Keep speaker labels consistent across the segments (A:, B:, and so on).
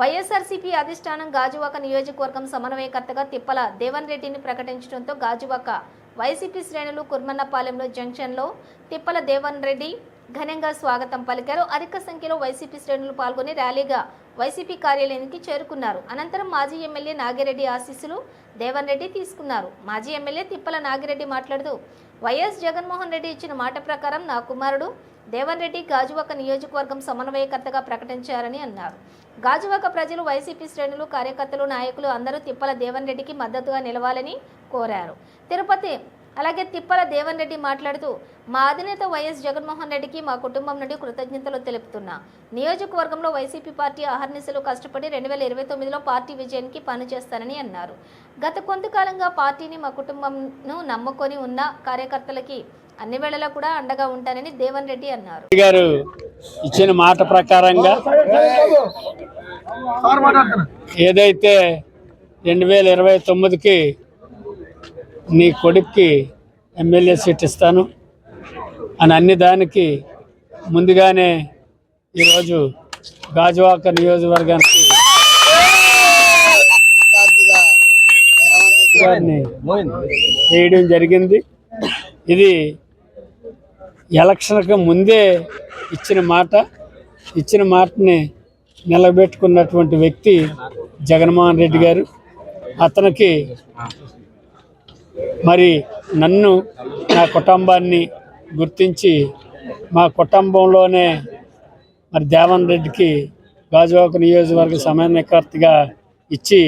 A: వైఎస్ఆర్సీపీ అధిష్టానం గాజువాక నియోజకవర్గం సమన్వయకర్తగా తిప్పల దేవన్ రెడ్డిని ప్రకటించడంతో గాజువాక వైసీపీ శ్రేణులు కుర్మన్నపాలెంలో జంక్షన్లో తిప్పల దేవన్ రెడ్డి ఘనంగా స్వాగతం పలికారు. అధిక సంఖ్యలో వైసీపీ శ్రేణులు పాల్గొని ర్యాలీగా వైసీపీ కార్యాలయానికి చేరుకున్నారు. అనంతరం మాజీ ఎమ్మెల్యే నాగిరెడ్డి ఆశీస్సులు దేవన్ రెడ్డి తీసుకున్నారు. మాజీ ఎమ్మెల్యే తిప్పల నాగిరెడ్డి మాట్లాడుతూ వైఎస్ జగన్మోహన్ రెడ్డి ఇచ్చిన మాట ప్రకారం నా కుమారుడు దేవన్ రెడ్డి గాజువాక నియోజకవర్గం సమన్వయకర్తగా ప్రకటించారని అన్నారు. గాజువాక ప్రజలు వైసీపీ శ్రేణులు కార్యకర్తలు నాయకులు అందరూ తిప్పల దేవన్ రెడ్డికి మద్దతుగా నిలవాలని కోరారు. తిరుపతి అలాగే తిప్పల దేవన్ రెడ్డి మాట్లాడుతూ మా అధినేత వైఎస్ జగన్మోహన్ రెడ్డికి మా కుటుంబం నుండి కృతజ్ఞతలు తెలుపుతున్నా. నియోజకవర్గంలో వైసీపీ పార్టీ అహర్నిశలు కష్టపడి రెండు వేల ఇరవై తొమ్మిదిలో పార్టీ విజయానికి పనిచేస్తానని అన్నారు. గత కొంతకాలంగా పార్టీని మా కుటుంబంను నమ్ముకొని ఉన్న కార్యకర్తలకి అన్ని వేళలా కూడా అండగా ఉంటానని దేవన్ రెడ్డి అన్నారు.
B: గారు ఇచ్చిన మాట ప్రకారంగా ఏదైతే రెండు వేల ఇరవై తొమ్మిదికి నీ కొడుక్కి ఎమ్మెల్యే సీట్ ఇస్తాను అని అన్ని దానికి ముందుగానే ఈరోజు గాజువాక నియోజకవర్గానికి గారిని వేయడం జరిగింది. ఇది ఎలక్షన్కి ముందే ఇచ్చిన మాట ఇచ్చిన మాటని నిలబెట్టుకున్నటువంటి వ్యక్తి జగన్మోహన్ రెడ్డి గారు. అతనికి మరి నన్ను నా కుటుంబాన్ని గుర్తించి మా కుటుంబంలోనే మరి దేవన్ రెడ్డికి గాజువాక నియోజకవర్గ సమన్వయకర్తగా ఇచ్చి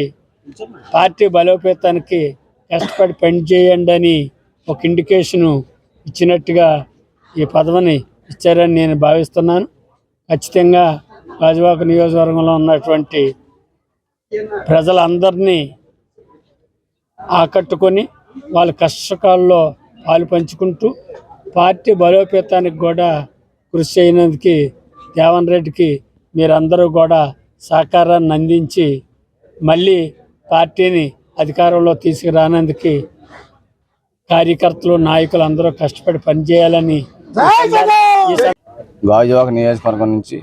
B: పార్టీ బలోపేతానికి కష్టపడి పని చేయండి అని ఒక ఇండికేషను ఇచ్చినట్టుగా ఈ పదవిని ఇచ్చారని నేను భావిస్తున్నాను. ఖచ్చితంగా గాజువాక నియోజకవర్గంలో ఉన్నటువంటి ప్రజలందరినీ ఆకట్టుకొని వాళ్ళ కష్టకాల్లో పాలు పంచుకుంటూ పార్టీ బలోపేతానికి కూడా కృషి అయినందుకు దేవన్ రెడ్డికి మీరందరూ కూడా సహకారాన్ని అందించి మళ్ళీ పార్టీని అధికారంలో తీసుకురానందుకు కార్యకర్తలు నాయకులు అందరూ కష్టపడి పనిచేయాలని
C: గాజువాక నియోజకవర్గం నుంచి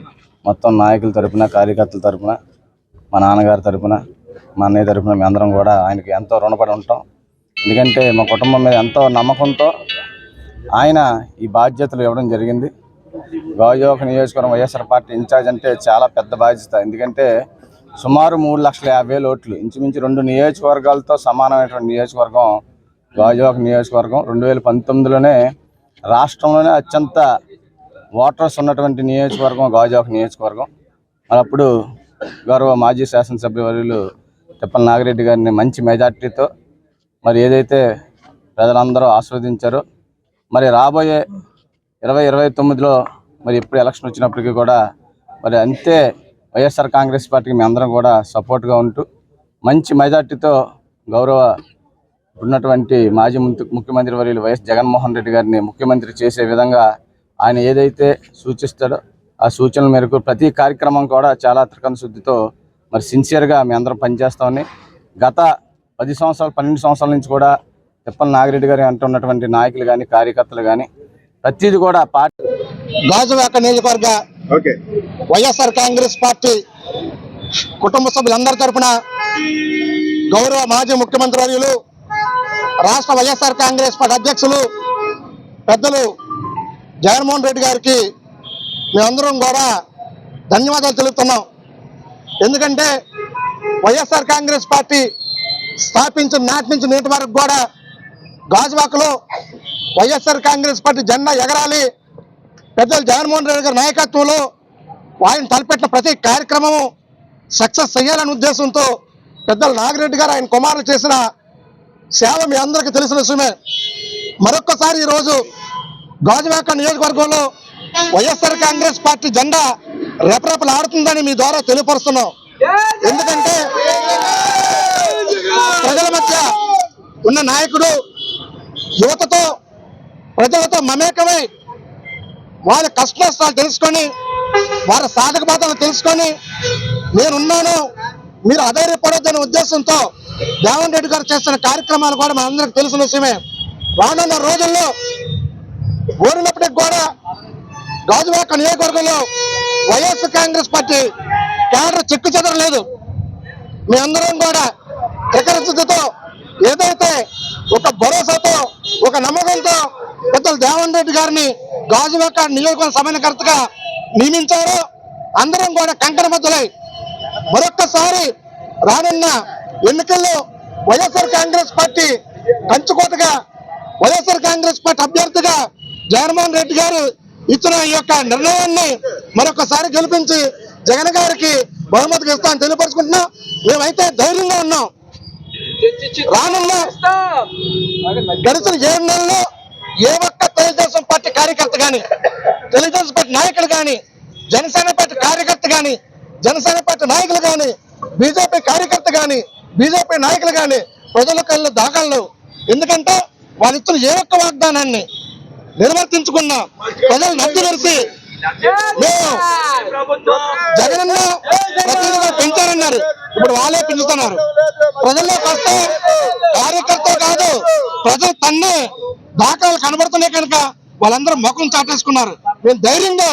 C: మొత్తం నాయకుల తరపున కార్యకర్తల తరపున మా నాన్నగారి తరపున మా అన్నయ్య తరపున మేము అందరం కూడా ఆయనకి ఎంతో రుణపడి ఉంటాం. ఎందుకంటే మా కుటుంబం మీద ఎంతో నమ్మకంతో ఆయన ఈ బాధ్యతలు ఇవ్వడం జరిగింది. గాజువాక నియోజకవర్గం వైఎస్ఆర్ పార్టీ ఇన్ఛార్జ్ అంటే చాలా పెద్ద బాధ్యత. ఎందుకంటే సుమారు మూడు లక్షల యాభై వేలు ఓట్లు ఇంచుమించు రెండు నియోజకవర్గాలతో సమానమైనటువంటి నియోజకవర్గం గాజువాక నియోజకవర్గం. రెండు వేల పంతొమ్మిదిలోనే రాష్ట్రంలోనే అత్యంత ఓటర్స్ ఉన్నటువంటి నియోజకవర్గం గాజువాక నియోజకవర్గం. అప్పుడు గౌరవ మాజీ శాసనసభ్యులు తిప్పల నాగిరెడ్డి గారిని మంచి మెజార్టీతో మరి ఏదైతే ప్రజలందరూ ఆస్వాదించారో మరి రాబోయే ఇరవై ఇరవై తొమ్మిదిలో మరి ఎప్పుడు ఎలక్షన్ వచ్చినప్పటికీ కూడా మరి అంతే వైఎస్ఆర్ కాంగ్రెస్ పార్టీకి మేము అందరం కూడా సపోర్ట్గా ఉంటూ మంచి మెజార్టీతో గౌరవ ఉన్నటువంటి మాజీ ముందు ముఖ్యమంత్రి వర్యులు వైఎస్ జగన్మోహన్ రెడ్డి గారిని ముఖ్యమంత్రి చేసే విధంగా ఆయన ఏదైతే సూచిస్తాడో ఆ సూచనల మేరకు ప్రతి కార్యక్రమం కూడా చాలా త్రికరణ శుద్ధితో మరి సిన్సియర్గా మేము అందరం పనిచేస్తామని గత పది సంవత్సరాలు పన్నెండు సంవత్సరాల నుంచి కూడా తిప్పల నాగిరెడ్డి గారు అంటున్నటువంటి నాయకులు కానీ కార్యకర్తలు కానీ ప్రతిదీ కూడా పార్టీ
D: గాజువాక నియోజకవర్గ వైఎస్ఆర్ కాంగ్రెస్ పార్టీ కుటుంబ సభ్యులందరి తరపున గౌరవ మాజీ ముఖ్యమంత్రి వర్యులు రాష్ట్ర వైఎస్ఆర్ కాంగ్రెస్ పార్టీ అధ్యక్షులు పెద్దలు జగన్మోహన్ రెడ్డి గారికి మేమందరం కూడా ధన్యవాదాలు తెలుపుతున్నాం. ఎందుకంటే వైఎస్ఆర్ కాంగ్రెస్ పార్టీ స్థాపించిన నాటి నుంచి నేటి వరకు కూడా గాజువాకలో వైఎస్ఆర్ కాంగ్రెస్ పార్టీ జెండా ఎగరాలి. పెద్దలు జగన్మోహన్ రెడ్డి గారి నాయకత్వంలో ఆయన తలపెట్టిన ప్రతి కార్యక్రమము సక్సెస్ చేయాలనే ఉద్దేశంతో పెద్దలు నాగిరెడ్డి గారు ఆయన కుమారులు చేసిన సేవ మీ అందరికీ తెలిసిన విషయమే. మరొక్కసారి ఈరోజు గాజువాక నియోజకవర్గంలో వైఎస్ఆర్ కాంగ్రెస్ పార్టీ జెండా రెపరెపలాడుతుందని మీ ద్వారా తెలియపరుస్తున్నాం. ఎందుకంటే ప్రజల మధ్య ఉన్న నాయకుడు యువతతో ప్రజలతో మమేకమై వాళ్ళ కష్ట నష్టాలు తెలుసుకొని వారి సాధక బాధలు తెలుసుకొని నేనున్నాను మీరు అధైర్యపడొద్దనే ఉద్దేశంతో దేవన్ రెడ్డి గారు చేస్తున్న కార్యక్రమాలు కూడా మనందరికి తెలిసిన విషయమే. రానున్న రోజుల్లో ఓడినప్పటికి కూడా గాజువాక నియోజకవర్గంలో వైఎస్ కాంగ్రెస్ పార్టీ కేడర్ చెక్కు చెదరలేదు. మీ అందరం కూడా ప్రకృతితో ఏదైతే ఒక భరోసాతో ఒక నమ్మకంతో పెద్దలు దేవన్ రెడ్డి గారిని గాజువాక నియోజకవర్గ సమన్వయకర్తగా నియమించారో అందరం కూడా కంకణ మధ్యలై మరొక్కసారి రానున్న ఎన్నికల్లో వైఎస్ఆర్ కాంగ్రెస్ పార్టీ కంచుకోటగా వైఎస్ఆర్ కాంగ్రెస్ పార్టీ అభ్యర్థిగా జగన్మోహన్ రెడ్డి గారు ఇచ్చిన ఈ యొక్క నిర్ణయాన్ని మరొకసారి గెలిపించి జగన్ గారికి బహుమతికి ఇస్తామని తెలియపరుచుకుంటున్నాం. మేమైతే ధైర్యంగా ఉన్నాం. రానున్న గడిచిన ఏడు నెలల్లో ఏ ఒక్క తెలుగుదేశం పార్టీ కార్యకర్త గాని తెలుగుదేశం పార్టీ నాయకులు గాని జనసేన పార్టీ కార్యకర్త గాని జనసేన పార్టీ నాయకులు గాని బీజేపీ కార్యకర్త గాని బీజేపీ నాయకులు గాని ప్రజల కళ్ళు దాఖలు ఎందుకంటే వాళ్ళు ఇచ్చిన ఏ ఒక్క వాగ్దానాన్ని నిర్వర్తించుకున్నా ప్రజలు నడ్డు మేము జగనన్న ప్రతినిధిగా పెంచారన్నారు. ఇప్పుడు వాళ్ళే పెంచుతున్నారు ప్రజల్లోకి వస్తే కార్యకర్త కాదు ప్రజలు తన్నే దాఖలు కనబడుతున్నాయి కనుక వాళ్ళందరూ ముఖం చాటేసుకున్నారు. మేము ధైర్యంగా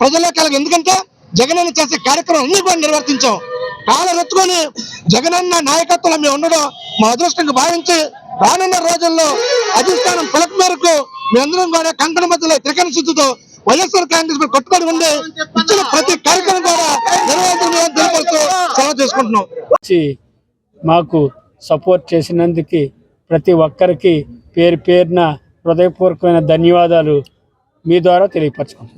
D: ప్రజల్లోకి వెళ్ళాలి ఎందుకంటే జగనన్న చేసే కార్యక్రమం అన్ని కూడా నిర్వర్తించాం. కాలం ఎత్తుకొని జగనన్న నాయకత్వంలో మేము ఉండడం మా అదృష్టంగా భావించి రానున్న రోజుల్లో అధిష్టానం పిలక మేరకు మేమందరం కూడా కంకణ మధ్యలో త్రికరణ శుద్ధితో వైఎస్ఆర్ కాంగ్రెస్ కట్టుబడి ఉండి ఇచ్చిన ప్రతి కార్యక్రమం చేసుకుంటున్నాం.
B: వచ్చి మాకు సపోర్ట్ చేసినందుకు ప్రతి ఒక్కరికి పేరు పేరున హృదయపూర్వకమైన ధన్యవాదాలు మీ ద్వారా తెలియపరచుకుంటాం